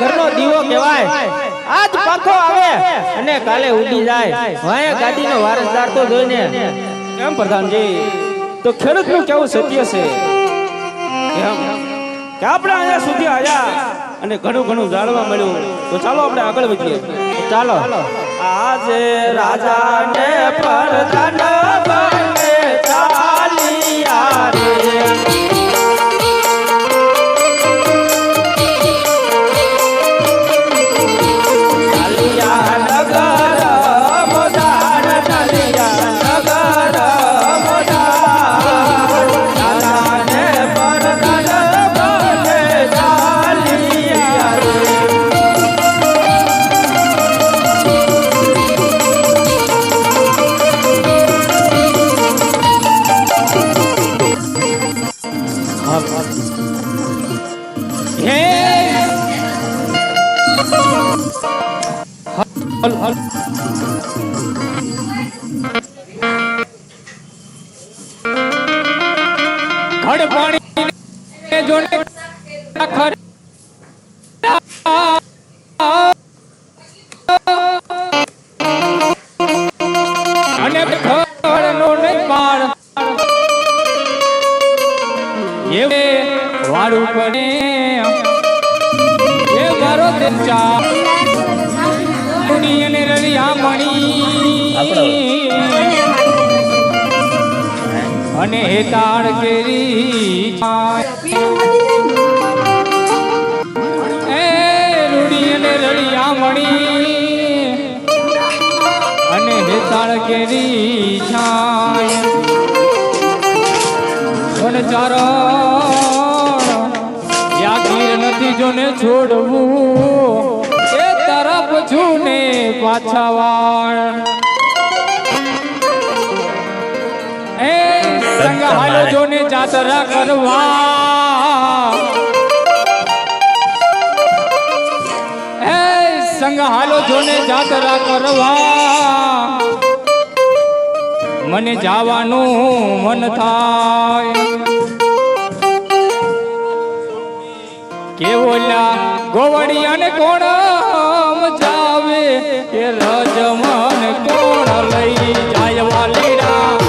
ઘરનો દીવો કહેવાય. આજ પાંખો આવે અને કાલે ઉડી જાય. વાય ગાડીનો વારસદાર તો જોઈને કેમ પ્રધાનજી? તો ખેડૂતનું કેવું સત્ય છે? કેમ કે આપણે અહીંયા સુધી આવ્યા અને ઘણું ઘણું જાણવા મળ્યું. તો ચાલો આપણે આગળ વધીએ. ચાલો. આજે રાજાને પ્રધાન હલ રળિયામણી અને હેતાળ કેરી છાય. ચારો યાગીર નથી જોને છોડવું. એ તરફ છું ને પાછા વાળ. એ સંગ હાલો જોને જાતરા કરવા. હાલો જોને જાતરા કરવા. મને જવાનું મન થાય. કે ઓલા ગોવડિયાને કોણ મજાવે કે રજમન કોણ લઈ જાય વાલીડા?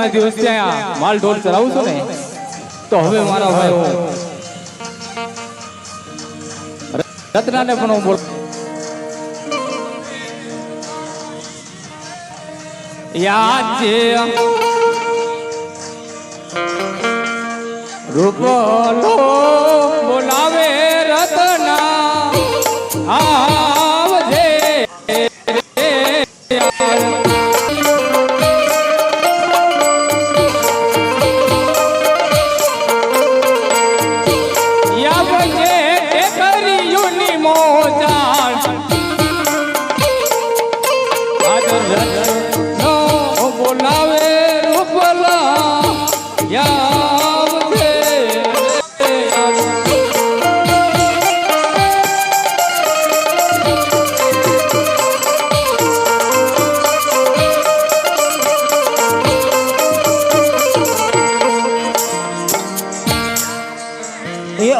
ઘણા ઘણા દિવસ ત્યાં માલ ઢોલ ચલાવું છું ને, તો હવે મારા ભાઈઓ રત્નાને પણ હું બોલ યાદ છે રૂપલો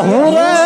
એ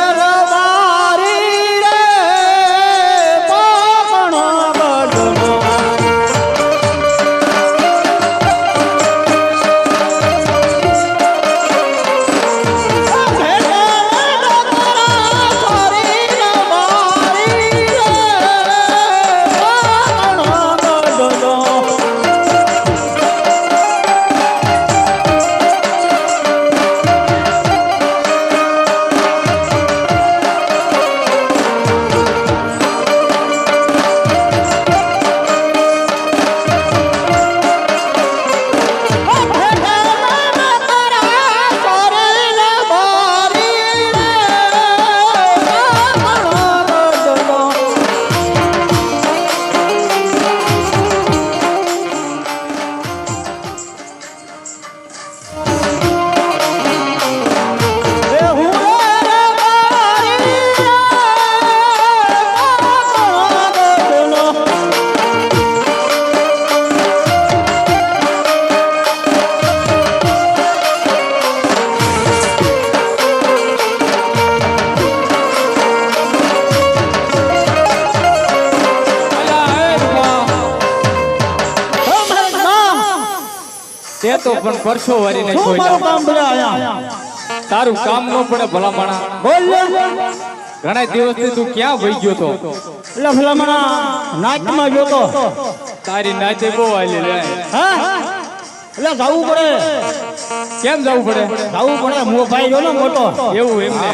તે વરીને પણ મારું કામ જોઈ આયા? તારું કામ ન પડે ભલા માણા ઘણા દિવસથી તું ક્યાં ભઈ ગયો તો? એટલે નાચમાં તો. તારી નાચે બહુ આલી લે. હા? એટલે જવું પડે. કેમ જવું પડે? જવું પડે. મોભાઈ જો ને મોટો. એવું એમને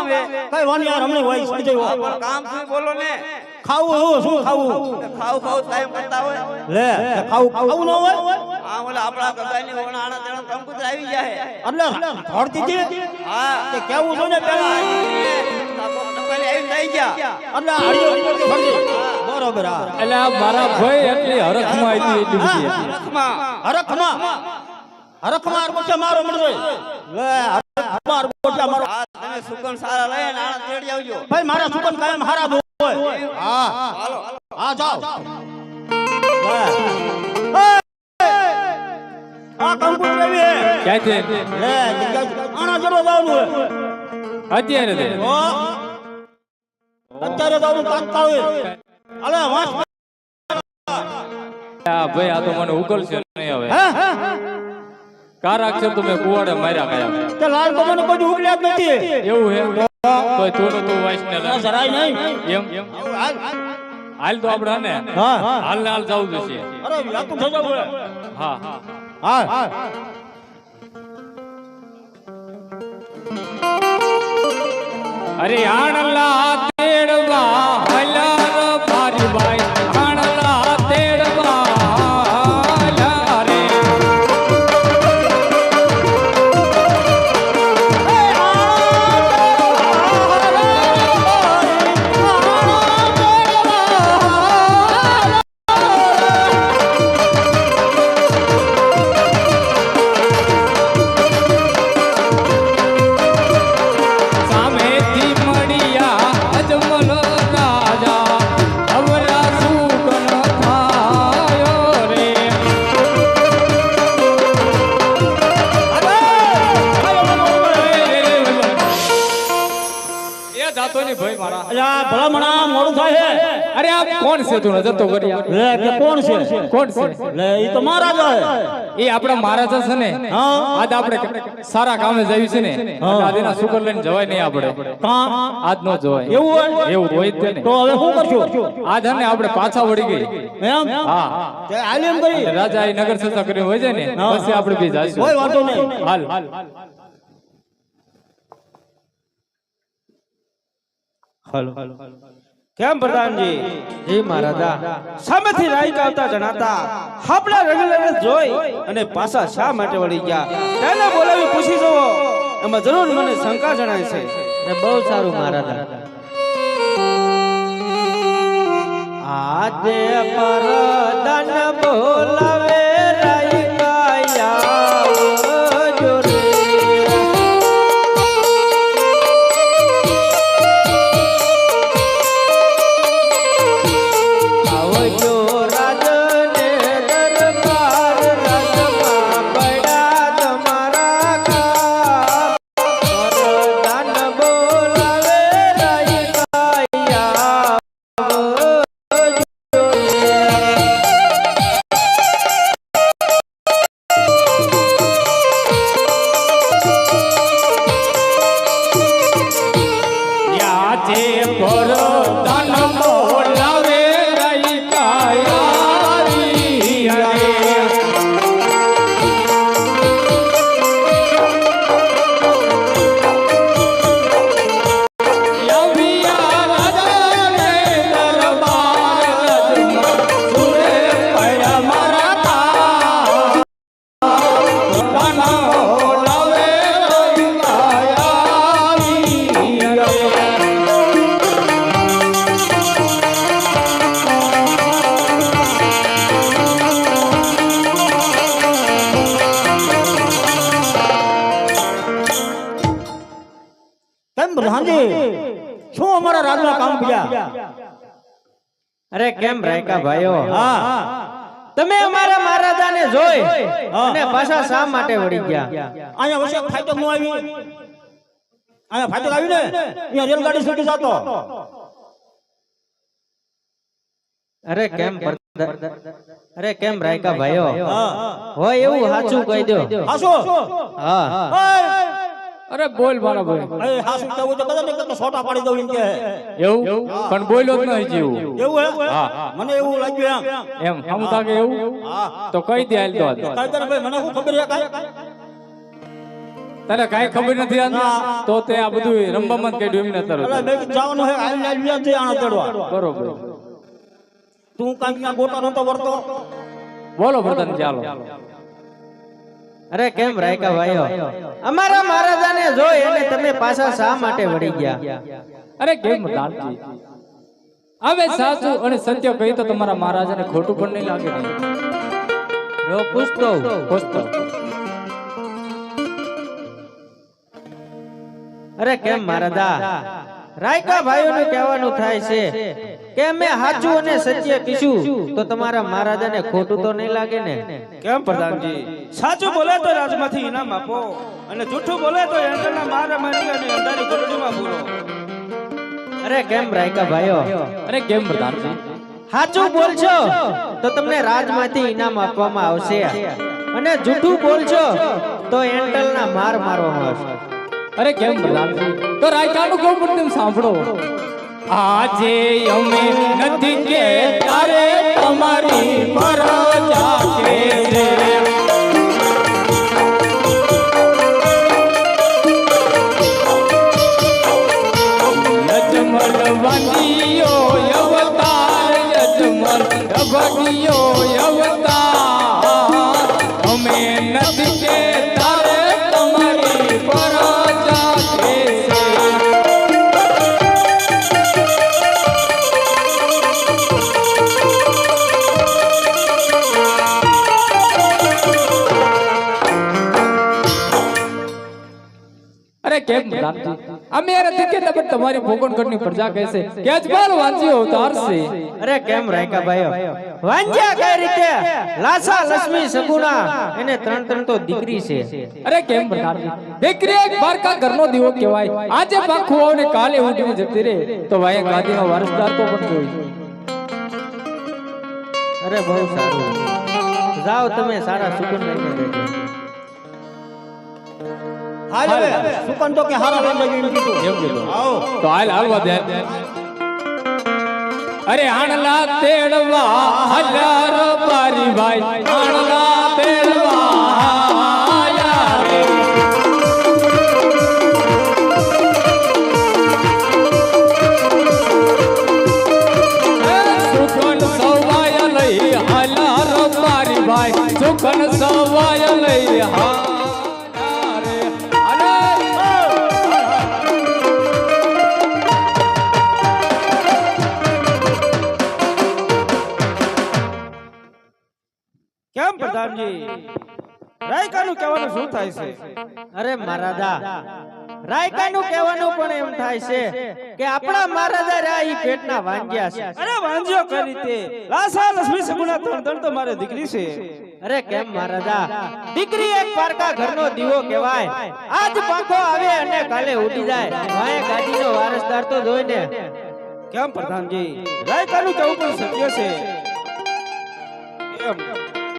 કામ હે કઈ વાણી યાર હમણે હોય સમજે કામ શું બોલો ને ખાવું હું શું ખાવું ખાવું ખાવું ટાઈમ કરતા હોય લે ખાવું ખાવું ન હોય આ ઓલા આપણા ગગાની ઓણા આણા તેણા કંકુતરા આવી જાય એટલે ઘોડતી હતી હા તે કેવું છો ને પેલા. બરોબર એટલે મારા ભાઈ એટલી હરખમાં આવી એટલી બધી હતી. હરખમાં હરખમાં મારો મળે લે હરખમાં અરબોટે મારો હા તમે સુગંધ સારા લઈને આણા તેડી આવજો ભાઈ મારા સુકન કાયમ હારા હોય. હા. હા જાઓ. આ કંકુ લેવી હે. છે લે આના જરો જવાનું હે. અત્યારે દે ઓ અત્યારે જવાનું તાત્કાળ હોય. અલે વાસ આ ભાઈ આ તો મને ઉકલશે નહીં હવે. કાર અક્ષર તો મેં કુવાડે માર્યા કયા. તે લાલ તો મને કોઈ ઉકલ્યા જ નથી. એવું હે? તોય તું તું વાઈસ ને ના જરાય નહીં. એમ? એમ હાલ. હાલ તો આપણે ને હા. હાલ ને હાલ જવું જશે. જવું હા હા અરે આણલા તેડવા એ આપણા મહારાજા છે ને. હા. આજ આપણે સારા કામે જયું છે ને આજના શુકર લઈને જવાય નહીં આપણે. કાં આજ નો જવાય. એવું એવું હોય જ ને. તો હવે શું કરશું? આજ ને આપણે પાછા વળી ગઈ. એમ? હા. તે હાલ એમ કરી. રાજા એ નગર સત્તા કર્યું હોય છે ને પછી આપણે બી જઈશું કોઈ વાંધો નહીં. હાલ. કેમ પ્રધાનજી? જી મહારાજા સામેથી રાઈક આવતા જણાતા આપણા રેગ્યુલર જોઈ અને પાછા શા માટે વળી ગયા? તેને બોલાવી પૂછી જવો એમાં જરૂર મને શંકા જણાય છે. એ બહુ સારું મહારાજા આજે પરદન બોલાવે અરે કેમ રાયકા ભાઈઓ? હા. તમે અમારા મહારાજાને જોઈ. અને પાછા શા માટે વળી ગયા? અહીંયા વસે ફાઈટરનું આવી. અહીંયા ફાયદો આવી ને અહીંયા રેલગાડી સુધી જતો. અરે કેમ અરે કેમ રાયકા ભાઈઓ? હા. હોય એવું સાચું કહી દો. હા. હા. અરે બોલ મારા બોલ એ હાસુ કેવું તો કદાચ એક તો સોટા પાડી દઉં એમ કે એવું? પણ બોલ્યો જ નહીં જેવું. એવું હે હા. મને એવું લાગ્યું એમ. એમ હમ તાકે એવું? તો કઈ દે આલ તો. કાઈ ભાઈ મને શું ખબર છે તને કાંઈ ખબર નથી આ. તો તે આ બધું જ કાઢ્યું એમ નતા અરે મેં જવાનું હે આલ લાગ્યું છે આણા તેડવા બરોબર. તું કાંઈ ત્યાં ગોટા નતો વર્તો બોલો પ્રધાન ચાલો. અરે કેમ રાયકા ભાઈઓ? અમારા મહારાજાને જોઈ અને તમે પાછા શા માટે વળી ગયા? અરે કેમ લાલજી? હવે સાચું અને સત્ય કહી તો તમારા મહારાજાને ખોટું પણ નહીં લાગે. ને જો પૂછતો પૂછતો અરે કેમ મહારાજા રાયકા ભાઈઓનું કહેવાનું થાય છે કે અમે સાચું અને સત્ય કીધું તો તમારા મહારાજાને ખોટું તો નહીં લાગે ને? કેમ પ્રધાનજી? સાચું બોલે તો રાજમાંથી ઇનામ આપો. અને જૂઠું બોલે તો એંટરના મારા મારી અંધારી ગોરડીમાં પૂરો અરે કેમ રાયકા ભાઈઓ? અરે કેમ પ્રધાનજી? સાચું બોલશો તો તમને રાજમાંથી ઇનામ આપવામાં આવશે. અને જૂઠું બોલશો તો એન્ટલના માર મારવામાં આવશે. અરે કેમ પ્રધાનજી તો રાયકાનું કેવું પણ સાંભળો. આજે અમે નથી કે તારે તમારી ફરજા કે કેમ રામજી અમે યાર કહેતા પણ તમારી ભોગણગઢની પ્રજા કહેશે કે અજમાલ વાંચી અવતાર છે અરે કેમ રાયકા ભાઈઓ? વાંજ્યા કઈ રીતે? લાસા લક્ષ્મી સગુણા એને ત્રણ ત્રણ તો દીકરી છે. અરે કેમ રામજી દીકરી એક બારકા ઘરનો દીવો કહેવાય. આજે પાખું આવ ને કાલે ઉઠીને જતી રે. તો ભાઈ ગાદીનો વારસદાર તો પણ જોઈ. અરે બહુ સારું. જાઓ તમે સારા સુકૂન લઈને રહેજો. હાલ હવે. સુકન તો કે હારા જજો એમ કીધું. એમ કીધું. તો હાલ હાલવા દે અરે આણલા તેડવા હજાર પારી ભાઈ. આણલા શું થાય છે? અરે મહારાજા રાયકાનું કહેવાનું પણ એમ થાય છે કે આપણા મહારાજા રહ્યા ઈ પેટના વાંજ્યા છે. અરે વાંજ્યો કરી તે લાસા લક્ષ્મી સગુણા ત્રણ ત્રણ તો મારે દીકરી છે. અરે કેમ મહારાજા દીકરી એક પારકા ઘરનો દીવો કહેવાય. આજ પાંખો આવે અને કાલે ઉડી જાય. વાય ગાડીનો વારસદાર તો જોઈને. કેમ પ્રધાનજી? રાયકાનું કહેવું પણ સત્ય છે? એમ.